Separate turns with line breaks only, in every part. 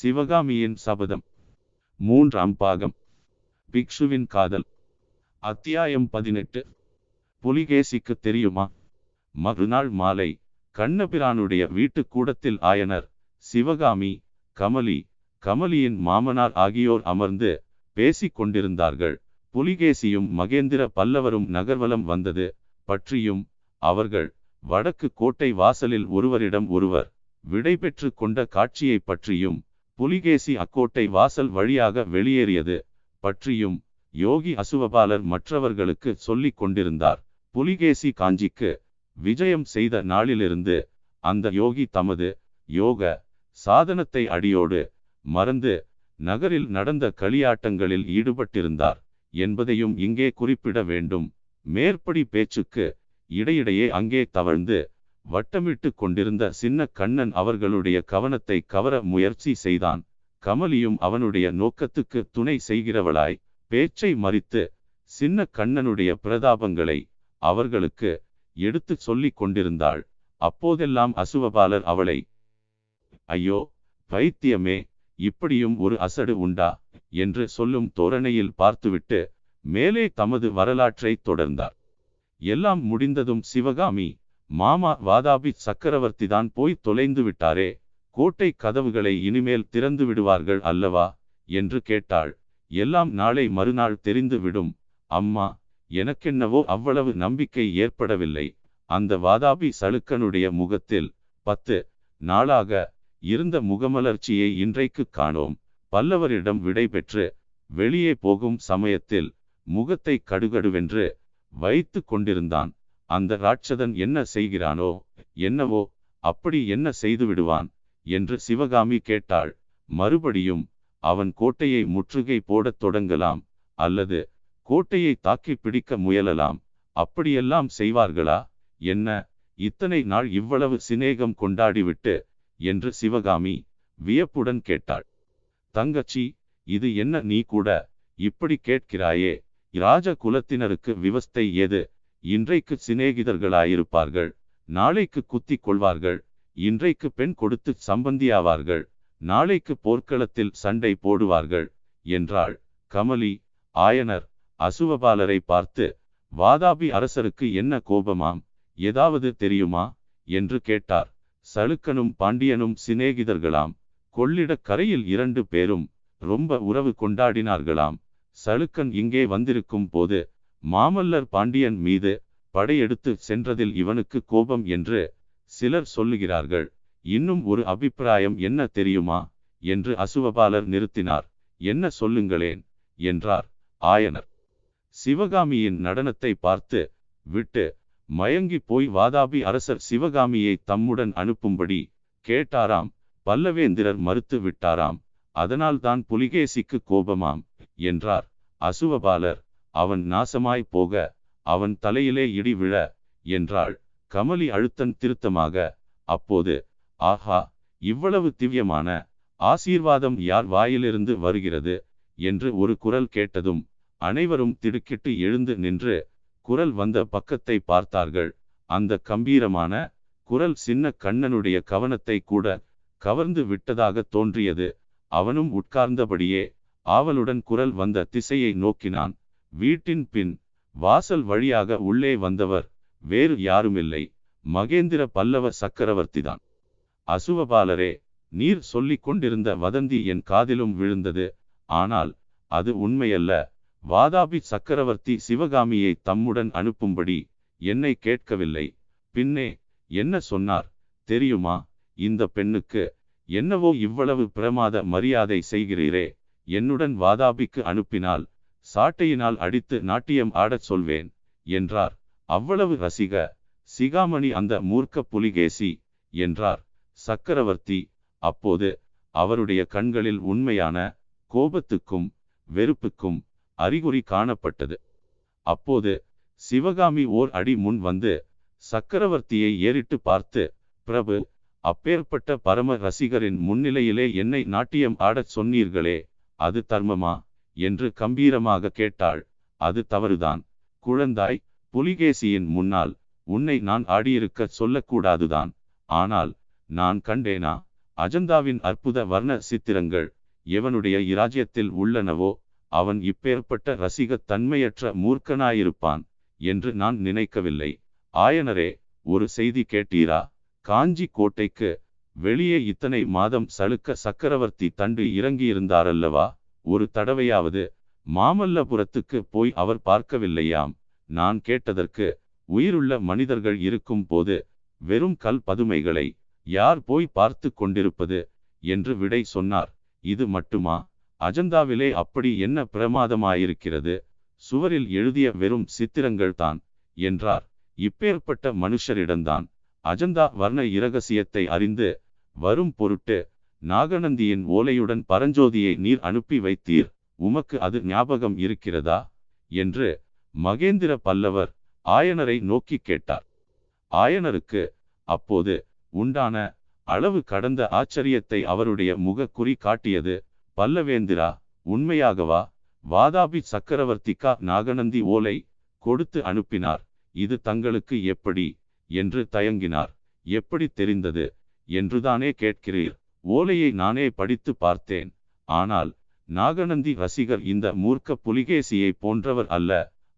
சிவகாமியின் சபதம். மூன்றாம் பாகம். பிக்ஷுவின் காதல். அத்தியாயம் பதினெட்டு. புலிகேசிக்கு தெரியுமா? மறுநாள் மாலை கண்ணபிரானுடைய வீட்டு கூடத்தில் ஆயனர் சிவகாமி கமலி கமலியின் மாமனார் ஆகியோர் அமர்ந்து பேசிக் கொண்டிருந்தார்கள். புலிகேசியும் மகேந்திர பல்லவரும் நகர்வலம் வந்தது. பற்றியும் அவர்கள் வடக்கு கோட்டை வாசலில் ஒருவரிடம் ஒருவர் விடை பெற்று கொண்ட காட்சியை பற்றியும் புலிகேசி அக்கோட்டை வாசல் வழியாக வெளியேறியது. பற்றியும் யோகி அசுவபாலர் மற்றவர்களுக்கு சொல்லிக் கொண்டிருந்தார். புலிகேசி காஞ்சிக்கு விஜயம் செய்த நாளிலிருந்து அந்த யோகி தமது யோக சாதனத்தை அடியோடு மறந்து நகரில் நடந்த களியாட்டங்களில் ஈடுபட்டிருந்தார் என்பதையும் இங்கே குறிப்பிட வேண்டும். மேற்படி பேச்சுக்கு இடையிடையே அங்கே தவழ்ந்து வட்டமிட்டு கொண்டிருந்த சின்ன கண்ணன் அவர்களுடைய கவனத்தை கவர முயற்சி செய்தான். கமலியும் அவனுடைய நோக்கத்துக்கு துணை செய்கிறவளாய் பேச்சை மறித்து சின்ன கண்ணனுடைய பிரதாபங்களை அவர்களுக்கு எடுத்து சொல்லிக் கொண்டிருந்தாள். அப்போதெல்லாம் அசுவபாலர் அவளை ஐயோ பைத்தியமே இப்படியும் ஒரு அசடு உண்டா? என்று சொல்லும் தோரணையில் பார்த்துவிட்டு மேலே தமது வரலாற்றை தொடர்ந்தார். எல்லாம் முடிந்ததும் சிவகாமி மாமா வாதாபி சக்கரவர்த்தி தான் போய் தொலைந்து விட்டாரே கோட்டை கதவுகளை இனிமேல் திறந்து விடுவார்கள் அல்லவா? என்று கேட்டாள். எல்லாம் நாளை மறுநாள் தெரிந்து விடும். அம்மா எனக்கென்னவோ அவ்வளவு நம்பிக்கை ஏற்படவில்லை. அந்த வாதாபி சளுக்கனுடைய முகத்தில் பத்து நாளாக இருந்த முகமலர்ச்சியை இன்றைக்கு காணோம். பல்லவரிடம் விடை பெற்று வெளியே போகும் சமயத்தில் முகத்தை கடுகடுவென்று வைத்து கொண்டிருந்தான். அந்த ராட்சதன் என்ன செய்கிறானோ என்னவோ அப்படி என்ன செய்து விடுவான்? என்று சிவகாமி கேட்டாள். மறுபடியும் அவன் கோட்டையை முற்றுகை போடத் தொடங்கலாம் அல்லது கோட்டையை தாக்கி பிடிக்க முயலலாம். அப்படியெல்லாம் செய்வார்களா? என்ன இத்தனை நாள் இவ்வளவு சிநேகம் கொண்டாடிவிட்டு? என்று சிவகாமி வியப்புடன் கேட்டாள். தங்கச்சி இது என்ன நீ கூட இப்படி கேட்கிறாயே? இராஜ குலத்தினருக்கு விவஸ்தை ஏது? இன்றைக்கு சிநேகிதர்களாயிருப்பார்கள். நாளைக்கு குத்திக் கொள்வார்கள். இன்றைக்கு பெண் கொடுத்து சம்பந்தியாவார்கள். நாளைக்கு போர்க்களத்தில் சண்டை போடுவார்கள் என்றாள். கமலி ஆயனர் அசுவபாலரை பார்த்து வாதாபி அரசருக்கு என்ன கோபமாம்? ஏதாவது தெரியுமா? என்று கேட்டார். சளுக்கனும் பாண்டியனும் சிநேகிதர்களாம். கொள்ளிடக் கரையில் இரண்டு பேரும் ரொம்ப உறவு கொண்டாடினார்களாம். சளுக்கன் இங்கே வந்திருக்கும் போது மாமல்லர் பாண்டியன் மீது படையெடுத்து சென்றதில் இவனுக்கு கோபம் என்று சிலர் சொல்லுகிறார்கள். இன்னும் ஒரு அபிப்பிராயம் என்ன தெரியுமா? என்று அசுவபாலர் நிறுத்தினார். என்ன சொல்லுங்களேன்? என்றார் ஆயனர். சிவகாமியின் நடனத்தை பார்த்து விட்டு மயங்கி போய் வாதாபி அரசர் சிவகாமியை தம்முடன் அனுப்பும்படி கேட்டாராம். பல்லவேந்திரர் மறுத்து விட்டாராம். அதனால்தான் புலிகேசிக்கு கோபமாம் என்றார் அசுவபாலர். அவன் நாசமாய் போக அவன் தலையிலே இடி விழ என்றாள். கமலி அழுத்தன் திருத்தமாக அப்போது ஆஹா இவ்வளவு திவ்யமான ஆசீர்வாதம் யார் வாயிலிருந்து வருகிறது? என்று ஒரு குரல் கேட்டதும் அனைவரும் திடுக்கிட்டு எழுந்து நின்று குரல் வந்த பக்கத்தை பார்த்தார்கள். அந்த கம்பீரமான குரல் சின்ன கண்ணனுடைய கவனத்தை கூட கவர்ந்து விட்டதாக தோன்றியது. அவனும் உட்கார்ந்தபடியே ஆவலுடன் குரல் வந்த திசையை நோக்கினான். வீட்டின் பின் வாசல் வழியாக உள்ளே வந்தவர் வேறு யாருமில்லை. மகேந்திர பல்லவ சக்கரவர்த்திதான். அசுவபாலரே நீர் சொல்லிக் கொண்டிருந்த வதந்தி என் காதிலும் விழுந்தது. ஆனால் அது உண்மையல்ல. வாதாபி சக்கரவர்த்தி சிவகாமியை தம்முடன் அனுப்பும்படி என்னை கேட்கவில்லை. பின்னே என்ன சொன்னார்? தெரியுமா? இந்த பெண்ணுக்கு என்னவோ இவ்வளவு பிரமாத மரியாதை செய்கிறீரே. என்னுடன் வாதாபிக்கு அனுப்பினால் சாட்டையினால் அடித்து நாட்டியம் ஆடச் சொல்வேன் என்றார். அவ்வளவு ரசிக சிகாமணி அந்த மூர்க்க புலிகேசி என்றார் சக்கரவர்த்தி. அப்போது அவருடைய கண்களில் உண்மையான கோபத்துக்கும் வெறுப்புக்கும் அறிகுறி காணப்பட்டது. அப்போது சிவகாமி ஓர் அடி முன் வந்து சக்கரவர்த்தியை ஏறிட்டு பார்த்து பிரபு அப்பேற்பட்ட பரம ரசிகரின் முன்னிலையிலே என்னை நாட்டியம் ஆடச் சொன்னீர்களே அது தர்மமா? என்று கம்பீரமாக கேட்டாள். அது தவறுதான். குழந்தாய் புலிகேசியின் முன்னால் உன்னை நான் ஆடியிருக்க சொல்லக்கூடாதுதான். ஆனால் நான் கண்டேனா? அஜந்தாவின் அற்புத வர்ண சித்திரங்கள் எவனுடைய இராஜ்யத்தில் உள்ளனவோ அவன் இப்பேற்பட்ட ரசிகத் தன்மையற்ற மூர்க்கனாயிருப்பான் என்று நான் நினைக்கவில்லை. ஆயனரே ஒரு செய்தி கேட்டீரா? காஞ்சி கோட்டைக்கு வெளியே இத்தனை மாதம் சளுக்க சக்கரவர்த்தி தண்டு இறங்கியிருந்தாரல்லவா? ஒரு தடவையாவது மாமல்லபுரத்துக்கு போய் அவர் பார்க்கவில்லையாம். நான் கேட்டதற்கு உயிருள்ள மனிதர்கள் இருக்கும் போது வெறும் கல் பதுமைகளை யார் போய் பார்த்து கொண்டிருப்பது என்று விடை சொன்னார். இது மட்டுமா? அஜந்தாவிலே அப்படி என்ன பிரமாதமாயிருக்கிறது? சுவரில் எழுதிய வெறும் சித்திரங்கள் தான் என்றார். இப்பேற்பட்ட மனுஷரிடம்தான் அஜந்தா வர்ண இரகசியத்தை அறிந்து வரும் பொருட்டு நாகநந்தியின் ஓலையுடன் பரஞ்சோதியை நீர் அனுப்பி வைத்தீர். உமக்கு அது ஞாபகம் இருக்கிறதா? என்று மகேந்திர பல்லவர் ஆயனரை நோக்கி கேட்டார். ஆயனருக்கு அப்போது உண்டான அளவு கடந்த ஆச்சரியத்தை அவருடைய முகக்குறி காட்டியது பல்லவேந்திரா உண்மையாகவா? வாதாபி சக்கரவர்த்திக்கா நாகநந்தி ஓலை கொடுத்து அனுப்பினார். இது தங்களுக்கு எப்படி? என்று தயங்கினார். எப்படி தெரிந்தது? என்றுதானே கேட்கிறீர். ஓலையை நானே படித்து பார்த்தேன். ஆனால் நாகநந்தி ரசிகர் இந்த மூர்க்க புலிகேசியை போன்றவர் அல்ல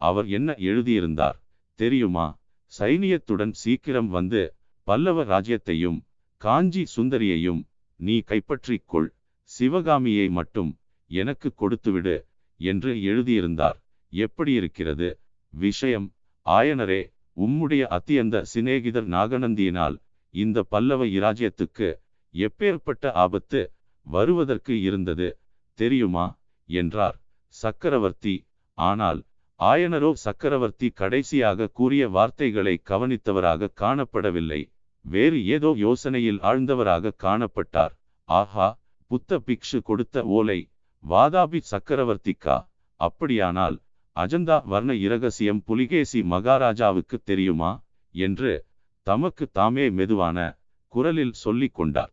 அவர் என்ன எழுதியிருந்தார் தெரியுமா? சைனியத்துடன் சீக்கிரம் வந்து பல்லவ ராஜ்யத்தையும் காஞ்சி சுந்தரியையும் நீ கைப்பற்றிக் கொள் சிவகாமியை மட்டும் எனக்கு கொடுத்துவிடு என்று எழுதியிருந்தார். எப்படி இருக்கிறது? விஷயம் ஆயனரே உம்முடைய அத்தியந்த சிநேகிதர் நாகநந்தியினால் இந்த பல்லவ இராஜ்யத்துக்கு எப்பேற்பட்ட ஆபத்து வருவதற்கு இருந்தது தெரியுமா? என்றார் சக்கரவர்த்தி. ஆனால் ஆயனரோ சக்கரவர்த்தி கடைசியாக கூறிய வார்த்தைகளை கவனித்தவராக காணப்படவில்லை. வேறு ஏதோ யோசனையில் ஆழ்ந்தவராக காணப்பட்டார். ஆஹா புத்த பிக்ஷு கொடுத்த ஓலை வாதாபி சக்கரவர்த்திக்கா? அப்படியானால் அஜந்தா வர்ண இரகசியம் புலிகேசி மகாராஜாவுக்கு தெரியுமா? என்று தமக்கு தாமே மெதுவான குரலில் சொல்லிக் கொண்டார்